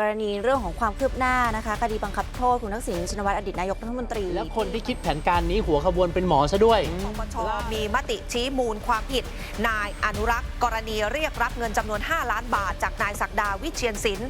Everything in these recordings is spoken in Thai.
กรณีเรื่องของความคืบหน้านะคะคดีบังคับโทษคุณทักษิณชินวัตรอดีตนายกรัฐมนตรี แล้วคนที่คิดแผนการนี้หัวขบวนเป็นหมอซะด้วยปปชมีมติชี้มูลความผิด นายอนุรักษ์ กรณีเรียกรับเงินจำนวน 5 ล้านบาท จากนายศักดาวิเชียนศิลป์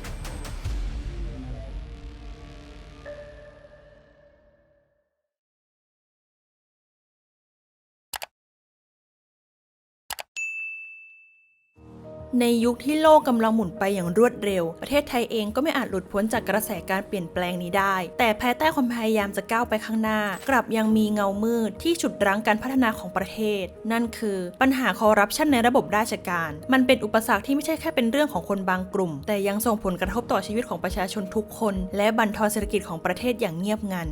ในยุคที่โลกกำลังหมุนไปอย่างรวดเร็ว ประเทศไทยเองก็ไม่อาจหลุดพ้นจากกระแสการเปลี่ยนแปลงนี้ได้ แต่ภายใต้ความพยายามจะก้าวไปข้างหน้า กลับยังมีเงามืดที่ฉุดรั้งการพัฒนาของประเทศ นั่นคือ ปัญหาคอร์รัปชันในระบบราชการ มันเป็นอุปสรรคที่ไม่ใช่แค่เป็นเรื่องของคนบางกลุ่ม แต่ยังส่งผลกระทบต่อชีวิตของประชาชนทุกคน และบั่นทอนเศรษฐกิจของประเทศอย่างเงียบงัน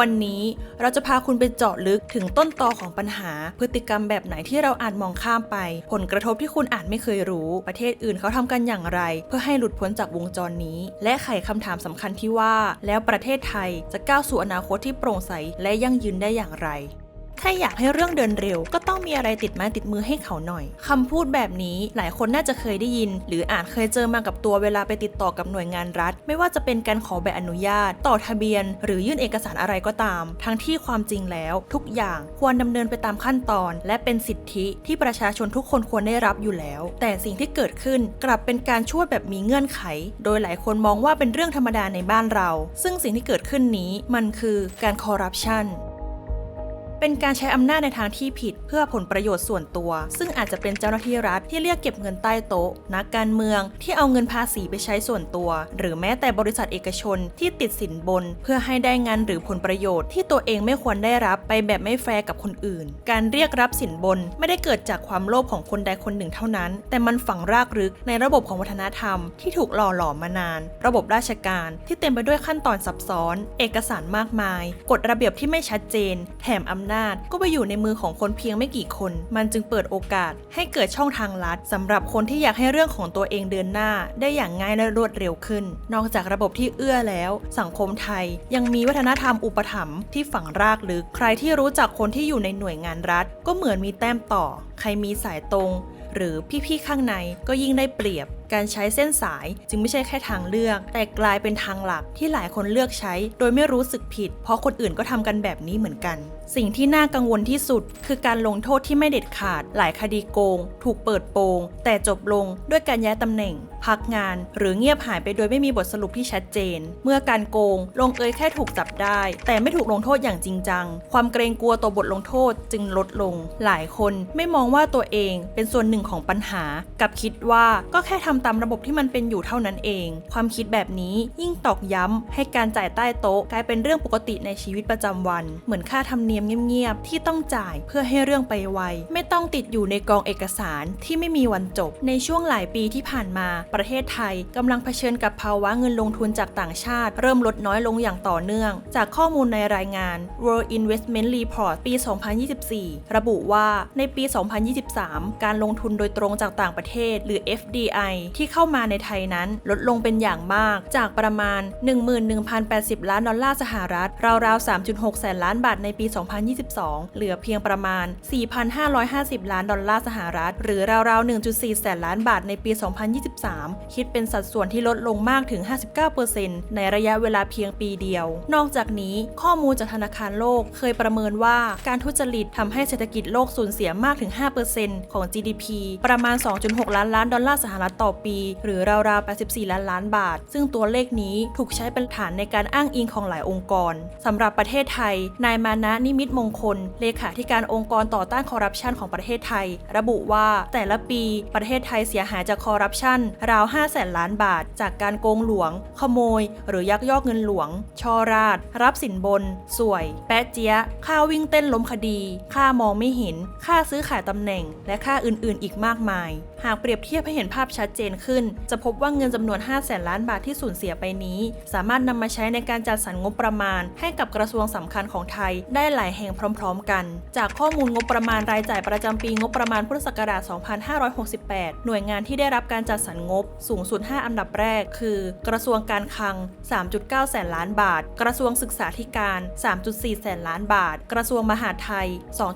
วันนี้เราจะพาคุณไปเจาะลึกถึงต้นตอของปัญหา พฤติกรรมแบบไหนที่เราอาจมองข้ามไป ผลกระทบที่คุณอาจไม่เคยรู้ ประเทศอื่นเขาทำกันอย่างไร เพื่อให้หลุดพ้นจากวงจรนี้ และไขคำถามสำคัญที่ว่า แล้วประเทศไทยจะก้าวสู่อนาคตที่โปร่งใสและยั่งยืนได้อย่างไร ถ้าอยากให้เรื่องเดินเร็ว ก็ต้องมีอะไรติดไม้ติดมือให้เขาหน่อยคำพูดแบบนี้หลายคนน่าจะเคยได้ยิน หรืออาจเคยเจอมากับตัวเวลาไปติดต่อกับหน่วยงานรัฐ ไม่ว่าจะเป็นการขอใบอนุญาต ต่อทะเบียน หรือยื่นเอกสารอะไรก็ตาม ทั้งที่ความจริงแล้ว ทุกอย่างควรดำเนินไปตามขั้นตอน และเป็นสิทธิที่ประชาชนทุกคนควรได้รับอยู่แล้ว แต่สิ่งที่เกิดขึ้นกลับเป็นการช่วยแบบมีเงื่อนไข โดยหลายคนมองว่าเป็นเรื่องธรรมดาในบ้านเรา ซึ่งสิ่งที่เกิดขึ้นนี้มันคือการคอร์รัปชัน เป็นการใช้อำนาจในทางที่ผิดเพื่อผลประโยชน์ส่วนตัว ซึ่งอาจจะเป็นเจ้าหน้าที่รัฐที่เรียกเก็บเงินใต้โต๊ะ นักการเมืองที่เอาเงินภาษีไปใช้ส่วนตัว หรือแม้แต่บริษัทเอกชนที่ติดสินบน เพื่อให้ได้งานหรือผลประโยชน์ที่ตัวเองไม่ควรได้รับไปแบบไม่แฟร์กับคนอื่น การเรียกรับสินบนไม่ได้เกิดจากความโลภของคนใดคนหนึ่งเท่านั้น แต่มันฝังรากลึกในระบบของวัฒนธรรมที่ถูกหล่อหลอมมานาน ระบบราชการที่เต็มไปด้วยขั้นตอนซับซ้อน เอกสารมากมาย กฎระเบียบที่ไม่ชัดเจน แถมอำนาจก็ไปอยู่ในมือของคนเพียงไม่กี่คน มันจึงเปิดโอกาส ให้เกิดช่องทางลัดสำหรับคนที่อยากให้เรื่องของตัวเองเดินหน้า ได้อย่างง่ายและรวดเร็วขึ้น นอกจากระบบที่เอื้อแล้ว สังคมไทยยังมีวัฒนธรรมอุปถัมภ์ที่ฝังรากลึก ใครที่รู้จักคนที่อยู่ในหน่วยงานรัฐ ก็เหมือนมีแต้มต่อ ใครมีสายตรง หรือพี่ๆข้างในก็ยิ่งได้เปรียบ การใช้เส้นสายจึงไม่ใช่แค่ทางเลือก แต่กลายเป็นทางหลักที่หลายคนเลือกใช้ โดยไม่รู้สึกผิด เพราะคนอื่นก็ทำกันแบบนี้เหมือนกัน สิ่งที่น่ากังวลที่สุด คือการลงโทษที่ไม่เด็ดขาด หลายคดีโกง ถูกเปิดโปง แต่จบลงด้วยการย้ายตำแหน่ง พักงาน หรือเงียบหายไปโดยไม่มีบทสรุปที่ชัดเจน เมื่อการโกง ลงเอยแค่ถูกจับได้ แต่ไม่ถูกลงโทษอย่างจริงจัง ความเกรงกลัวต่อบทลงโทษจึงลดลง หลายคนไม่มองว่าตัวเองเป็นส่วนหนึ่งของปัญหา กับคิดว่าก็แค่ทำตามระบบที่มันเป็นอยู่เท่านั้นเอง ความคิดแบบนี้ยิ่งตอกย้ำให้การจ่ายใต้โต๊ะกลายเป็นเรื่องปกติในชีวิตประจำวัน เหมือนค่าธรรมเนียมเงียบๆที่ต้องจ่ายเพื่อให้เรื่องไปไวไม่ต้องติดอยู่ในกองเอกสารที่ไม่มีวันจบ ในช่วงหลายปีที่ผ่านมา ประเทศไทยกำลังเผชิญกับภาวะเงินลงทุนจากต่างชาติ เริ่มลดน้อยลงอย่างต่อเนื่อง จากข้อมูลในรายงาน World Investment Report ปี 2024 ระบุว่าในปี 2023 การลงทุนโดยตรงจากต่างประเทศ หรือ FDI ที่เข้ามาในไทยนั้นลดลงเป็นอย่างมากจากประมาณ 11,080 ล้านดอลลาร์สหรัฐ ราวๆ 3.6 แสนล้านบาทในปี 2022 เหลือเพียงประมาณ 4,550 ล้านดอลลาร์สหรัฐ หรือราวๆ 1.4 แสนล้านบาทในปี 2023 คิดเป็นสัดส่วนที่ลดลงมากถึง 59%ในระยะเวลาเพียงปีเดียว นอกจากนี้ข้อมูลจากธนาคารโลกเคยประเมินว่าการทุจริตทำให้เศรษฐกิจโลกสูญเสียมากถึง 5%ของ GDP ประมาณ 2.6 ล้านล้านดอลลาร์สหรัฐต่อปี หรือราวๆ 84 ล้านล้านบาท ซึ่งตัวเลขนี้ถูกใช้เป็นฐานในการอ้างอิงของหลายองค์กรสำหรับประเทศไทย นายมานะนิมิตมงคล เลขาธิการองค์กรต่อต้านคอร์รัปชันของประเทศไทย ระบุว่าแต่ละปีประเทศไทยเสียหายจากคอร์รัปชันราว5แสนล้านบาท จากการโกงหลวง ขโมย หรือยักยอกเงินหลวงช่อราดรับสินบน สวย แปะเจี๊ยะค่าวิ่งเต้นล้มคดี ค่ามองไม่เห็น ค่าซื้อขายตำแหน่ง และค่าอื่นๆ อีกมากมาย หากเปรียบเทียบให้เห็นภาพชัดเจนขึ้น จะพบว่าเงินจำนวน5แสนล้านบาทที่สูญเสียไปนี้ สามารถนำมาใช้ในการจัดสรรงบประมาณ ให้กับกระทรวงสำคัญของไทย ได้หลายแห่งพร้อม ๆ กัน จากข้อมูลงบประมาณรายจ่ายประจำปีงบประมาณพุทธศักราช 2568 หน่วยงานที่ได้รับการจัดสรรงบสูงสุด 5 อันดับแรก คือ กระทรวงการคลัง 3.9 แสนล้านบาท กระทรวงศึกษาธิการ 3.4 แสนล้านบาท กระทรวงมหาดไทย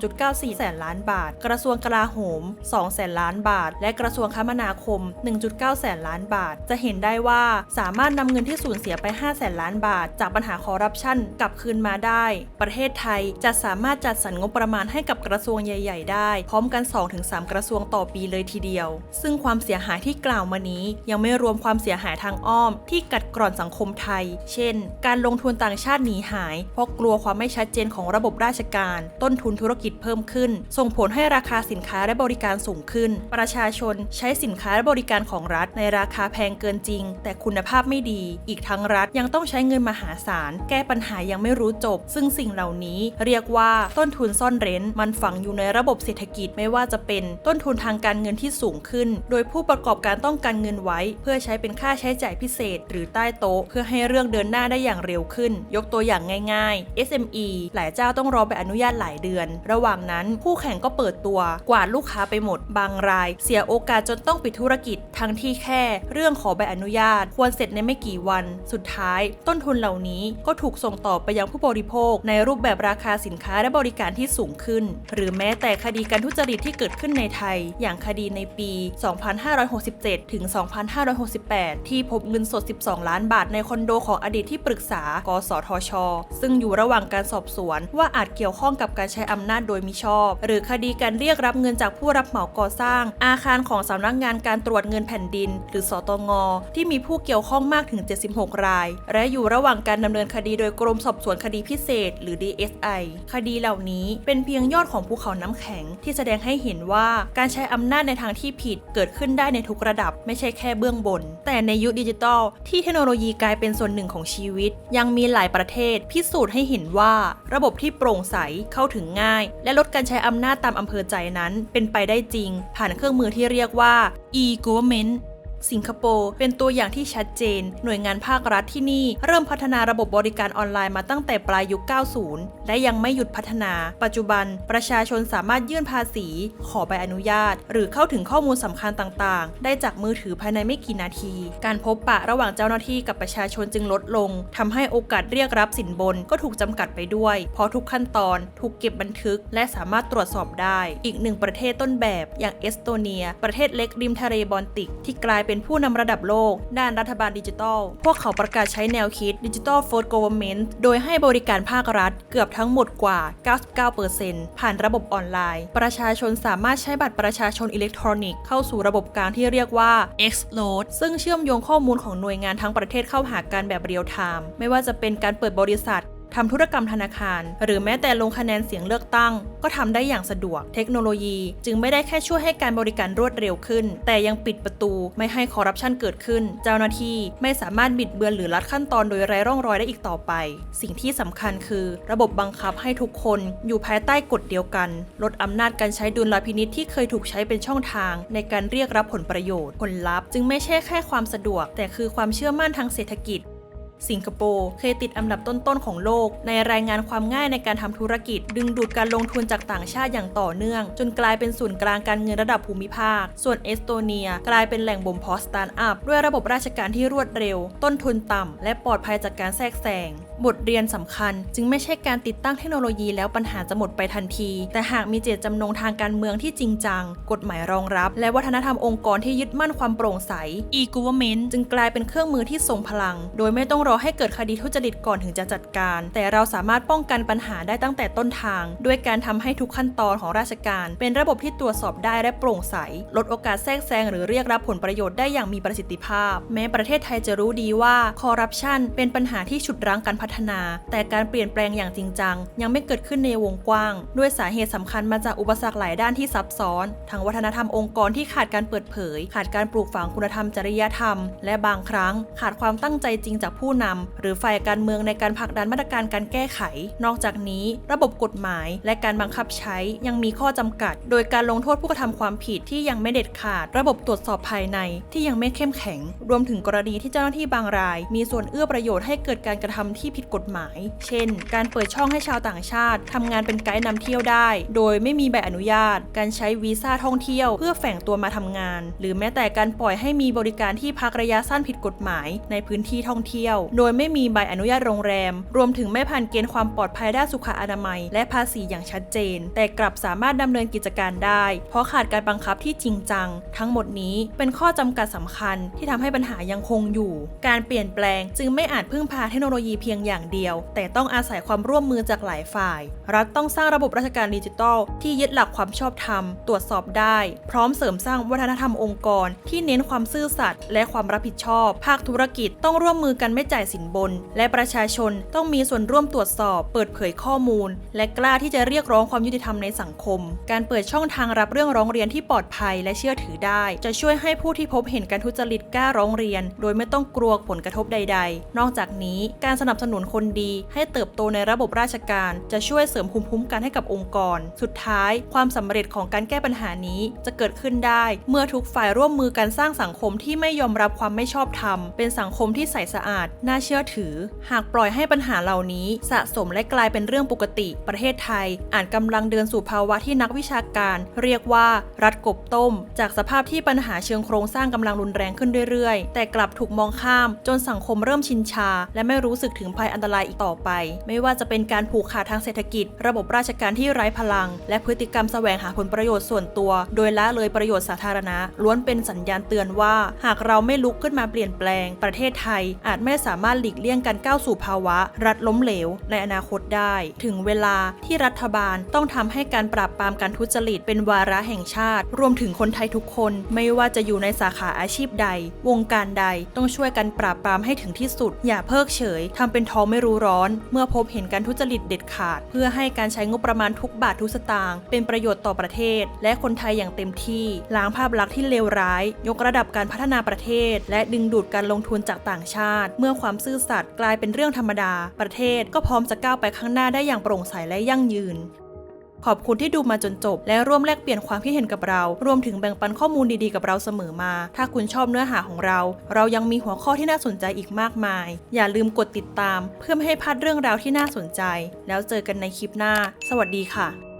2.94 แสนล้านบาท กระทรวงกลาโหม 2 แสนล้านบาท และกระทรวงคมนาคม1.9 แสนล้านบาท จะเห็นได้ว่าสามารถนำเงินที่สูญเสียไป 5 แสนล้านบาท จากปัญหาคอร์รัปชันกลับคืนมาได้ ประเทศไทยจะสามารถจัดสรรงบประมาณให้กับกระทรวงใหญ่ ๆ ได้ พร้อมกัน 2-3 กระทรวงต่อปีเลยทีเดียว ซึ่งความเสียหายที่กล่าวมานี้ ยังไม่รวมความเสียหายทางอ้อม ที่กัดกร่อนสังคมไทย เช่น การลงทุนต่างชาติหนีหาย เพราะกลัวความไม่ชัดเจนของระบบราชการ ต้นทุนธุรกิจเพิ่มขึ้น ส่งผลให้ราคาสินค้าและบริการสูงขึ้น ประชาชนใช้สินค้าและบริการของรัฐในราคาแพงเกินจริง แต่คุณภาพไม่ดี อีกทั้งรัฐยังต้องใช้เงินมหาศาล แก้ปัญหายังไม่รู้จบ ซึ่งสิ่งเหล่านี้เรียกว่าต้นทุนซ่อนเร้น มันฝังอยู่ในระบบเศรษฐกิจไม่ว่าจะเป็นต้นทุนทางการเงินที่สูงขึ้น โดยผู้ประกอบการต้องการเงินไว้ เพื่อใช้เป็นค่าใช้จ่ายพิเศษ หรือใต้โต๊ะเพื่อให้เรื่องเดินหน้าได้อย่างเร็วขึ้น ยกตัวอย่างง่าย ๆ SME หลายเจ้าต้องรอใบอนุญาตหลายเดือน ระหว่างนั้นคู่แข่งก็เปิดตัว กวาดลูกค้าไปหมด บางราย เสียโอกาสจนต้องปิดธุรกิจทั้งที่แค่เรื่องขอใบอนุญาต ควรเสร็จในไม่กี่วัน สุดท้าย ต้นทุนเหล่านี้ก็ถูกส่งต่อไปยังผู้บริโภค ในรูปแบบราคาสินค้าและบริการที่สูงขึ้น หรือแม้แต่คดีการทุจริตที่เกิดขึ้นในไทย อย่างคดีในปี 2567 ถึง 2568 ที่พบเงินสด 12 ล้านบาทในคอนโดของอดีตที่ปรึกษา กสทช ซึ่งอยู่ระหว่างการสอบสวน ว่าอาจเกี่ยวข้องกับการใช้อำนาจโดยมิชอบ หรือคดีการเรียกรับเงินจากผู้รับเหมาก่อสร้าง อาคารของสำนักงานการตรวจเงินแผ่นดิน หรือสตงที่มีผู้เกี่ยวข้องมากถึง 76 ราย และอยู่ระหว่างการดำเนินคดีโดยกรมสอบสวนคดีพิเศษ หรือ DSI คดีเหล่านี้เป็นเพียงยอดของภูเขาน้ำแข็งที่แสดงให้เห็นว่าการใช้อำนาจในทางที่ผิดเกิดขึ้นได้ในทุกระดับ ไม่ใช่แค่เบื้องบน แต่ในยุคดิจิทัล ที่เทคโนโลยีกลายเป็นส่วนหนึ่งของชีวิต ยังมีหลายประเทศ พิสูจน์ให้เห็นว่า ระบบที่โปร่งใสเข้าถึงง่าย และลดการใช้อำนาจตามอำเภอใจนั้น เป็นไปได้จริง ผ่านเครื่องมือที่เรียกว่า e-government komen สิงคโปร์เป็นตัวอย่างที่ชัดเจน หน่วยงานภาครัฐที่นี่เริ่มพัฒนาระบบบริการออนไลน์มาตั้งแต่ปลายยุค 90 และยังไม่หยุดพัฒนา ปัจจุบัน ประชาชนสามารถยื่นภาษี ขอใบอนุญาต หรือเข้าถึงข้อมูลสำคัญต่างๆ ได้จากมือถือภายในไม่กี่นาที การพบปะระหว่างเจ้าหน้าที่กับประชาชนจึงลดลงทำให้โอกาสเรียกรับสินบนก็ถูกจำกัดไปด้วย เพราะทุกขั้นตอนถูกเก็บบันทึก และสามารถตรวจสอบได้ อีกหนึ่งประเทศต้นแบบอย่างเอสโตเนีย ประเทศเล็กริมทะเลบอลติกที่กลายเป็นผู้นำระดับโลก ด้านรัฐบาลดิจิทัล พวกเขาประกาศใช้แนวคิด Digital First Government โดยให้บริการภาครัฐเกือบทั้งหมดกว่า 99%ผ่านระบบออนไลน์ ประชาชนสามารถใช้บัตรประชาชนอิเล็กทรอนิกส์เข้าสู่ระบบกลางที่เรียกว่า X-Load ซึ่งเชื่อมโยงข้อมูลของหน่วยงานทั้งประเทศเข้าหากันแบบเรียลไทม์ไม่ว่าจะเป็นการเปิดบริษัท ทำธุรกรรมธนาคาร หรือแม้แต่ลงคะแนนเสียงเลือกตั้ง ก็ทำได้อย่างสะดวก เทคโนโลยีจึงไม่ได้แค่ช่วยให้การบริการรวดเร็วขึ้น แต่ยังปิดประตูไม่ให้คอร์รัปชันเกิดขึ้น เจ้าหน้าที่ไม่สามารถบิดเบือนหรือลัดขั้นตอนโดยไร้ร่องรอยได้อีกต่อไป สิ่งที่สำคัญคือ ระบบบังคับให้ทุกคนอยู่ภายใต้กฎเดียวกัน ลดอำนาจการใช้ดุลพินิษที่เคยถูกใช้เป็นช่องทาง ในการเรียกรับผลประโยชน์ ผลลัพธ์จึงไม่ใช่แค่ความสะดวก แต่คือความเชื่อมั่นทางเศรษฐกิจ สิงคโปร์เคยติดอันดับต้นๆของโลก ในรายงานความง่ายในการทำธุรกิจ ดึงดูดการลงทุนจากต่างชาติอย่างต่อเนื่อง จนกลายเป็นศูนย์กลางการเงินระดับภูมิภาค ส่วนเอสโตเนีย กลายเป็นแหล่งบ่มเพาะสตาร์ทอัพด้วยระบบราชการที่รวดเร็ว ต้นทุนต่ำและปลอดภัยจากการแทรกแซงบทเรียนสำคัญ จึงไม่ใช่การติดตั้งเทคโนโลยีแล้วปัญหาจะหมดไปทันที แต่หากมีเจตจำนงทางการเมืองที่จริงจัง กฎหมายรองรับ และวัฒนธรรมองค์กรที่ยึดมั่นความโปร่งใส e-government จึงกลายเป็นเครื่องมือที่ทรงพลัง โดยไม่ต้องรอให้เกิดคดีทุจริตก่อนถึงจะจัดการ แต่เราสามารถป้องกันปัญหาได้ตั้งแต่ต้นทาง ด้วยการทำให้ทุกขั้นตอนของราชการ เป็นระบบที่ตรวจสอบได้และโปร่งใส ลดโอกาสแทรกแซงหรือเรียกรับผลประโยชน์ได้อย่างมีประสิทธิภาพ แม้ประเทศไทยจะรู้ดีว่าคอร์รัปชันเป็นปัญหาที่ฉุดรั้งการพัฒนา แต่การเปลี่ยนแปลงอย่างจริงจัง ยังไม่เกิดขึ้นในวงกว้าง ด้วยสาเหตุสำคัญมาจากอุปสรรคหลายด้านที่ซับซ้อน ทั้งวัฒนธรรมองค์กรที่ขาดการเปิดเผย ขาดการปลูกฝังคุณธรรมจริยธรรม และบางครั้ง ขาดความตั้งใจจริงจากผู้นำหรือฝ่ายการเมืองในการผลักดันมาตรการการแก้ไข นอกจากนี้ ระบบกฎหมายและการบังคับใช้ยังมีข้อจำกัด โดยการลงโทษผู้กระทำความผิดที่ยังไม่เด็ดขาด ระบบตรวจสอบภายในที่ยังไม่เข้มแข็ง รวมถึงกรณีที่เจ้าหน้าที่บางราย มีส่วนเอื้อประโยชน์ให้เกิดการกระทำที่ผิดกฎหมาย เช่น การเปิดช่องให้ชาวต่างชาติทำงานเป็นไกด์นำเที่ยวได้ โดยไม่มีใบอนุญาต การใช้วีซ่าท่องเที่ยว เพื่อแฝงตัวมาทำงาน หรือแม้แต่การปล่อยให้มีบริการที่พักระยะสั้นผิดกฎหมายในพื้นที่ท่องเที่ยวโดยไม่มีใบอนุญาตโรงแรม รวมถึงไม่ผ่านเกณฑ์ความปลอดภัยด้านสุขอนามัย และภาษีอย่างชัดเจน แต่กลับสามารถดำเนินกิจการได้ เพราะขาดการบังคับที่จริงจัง ทั้งหมดนี้เป็นข้อจำกัดสำคัญที่ทำให้ปัญหายังคงอยู่ การเปลี่ยนแปลงจึงไม่อาจพึ่งพาเทคโนโลยีเพียงอย่างเดียว แต่ต้องอาศัยความร่วมมือจากหลายฝ่าย รัฐต้องสร้างระบบราชการดิจิทัล ที่ยึดหลักความชอบธรรม ตรวจสอบได้ พร้อมเสริมสร้างวัฒนธรรมองค์กร ที่เน้นความซื่อสัตย์และความรับผิดชอบ ภาคธุรกิจต้องร่วมมือกันไม่จ่ายสินบน และประชาชนต้องมีส่วนร่วมตรวจสอบ เปิดเผยข้อมูล และกล้าที่จะเรียกร้องความยุติธรรมในสังคม การเปิดช่องทางรับเรื่องร้องเรียนที่ปลอดภัยและเชื่อถือได้ จะช่วยให้ผู้ที่พบเห็นการทุจริตกล้าร้องเรียน โดยไม่ต้องกลัวผลกระทบใด ๆ นอกจากนี้การสนับสนุนคนดี ให้เติบโตในระบบราชการจะช่วยเสริมภูมิคุ้มกันให้กับองค์กร สุดท้าย ความสำเร็จของการแก้ปัญหานี้จะเกิดขึ้นได้ เมื่อทุกฝ่ายร่วมมือกันสร้างสังคมที่ไม่ยอมรับความไม่ชอบธรรม เป็นสังคมที่ใสสะอาดน่าเชื่อถือ หากปล่อยให้ปัญหาเหล่านี้สะสมและกลายเป็นเรื่องปกติ ประเทศไทยอาจกำลังเดินสู่ภาวะที่นักวิชาการ เรียกว่ารัฐกบต้ม จากสภาพที่ปัญหาเชิงโครงสร้างกำลังรุนแรงขึ้นเรื่อยๆ แต่กลับถูกมองข้าม จนสังคมเริ่มชินชา และไม่รู้สึกถึงภัยอันตรายอีกต่อไป ไม่ว่าจะเป็นการผูกขาดทางเศรษฐกิจ ระบบราชการที่ไร้พลัง และพฤติกรรมแสวงหาผลประโยชน์ส่วนตัว โดยละเลยประโยชน์สาธารณะ ล้วนเป็นสัญญาณเตือนว่า หากเราไม่ลุกขึ้นมาเปลี่ยนแปลง ประเทศไทยอาจไม่สามารถหลีกเลี่ยงการก้าวสู่ภาวะ รัฐล้มเหลว ในอนาคตได้ ถึงเวลาที่รัฐบาลต้องทำให้การปราบปรามการทุจริตเป็นวาระแห่งชาติ รวมถึงคนไทยทุกคน ไม่ว่าจะอยู่ในสาขาอาชีพใด วงการใดต้องช่วยกันปราบปรามให้ถึงที่สุด อย่าเพิกเฉยทำเป็นท้องไม่รู้ร้อน เมื่อพบเห็นการทุจริตเด็ดขาด เพื่อให้การใช้งบประมาณทุกบาททุกสตางค์เป็นประโยชน์ต่อประเทศ และคนไทยอย่างเต็มที่ ล้างภาพลักษณ์ที่เลวร้าย ยกระดับการพัฒนาประเทศ และดึงดูดการลงทุนจากต่างชาติ เมื่อความซื่อสัตย์กลายเป็นเรื่องธรรมดา ประเทศก็พร้อมจะก้าวไปข้างหน้าได้อย่างโปร่งใสและยั่งยืน ขอบคุณที่ดูมาจนจบ และร่วมแลกเปลี่ยนความคิดเห็นกับเรา รวมถึงแบ่งปันข้อมูลดีๆกับเราเสมอมา ถ้าคุณชอบเนื้อหาของเรา เรายังมีหัวข้อที่น่าสนใจอีกมากมาย อย่าลืมกดติดตาม เพื่อไม่ให้พลาดเรื่องราวที่น่าสนใจ แล้วเจอกันในคลิปหน้า สวัสดีค่ะ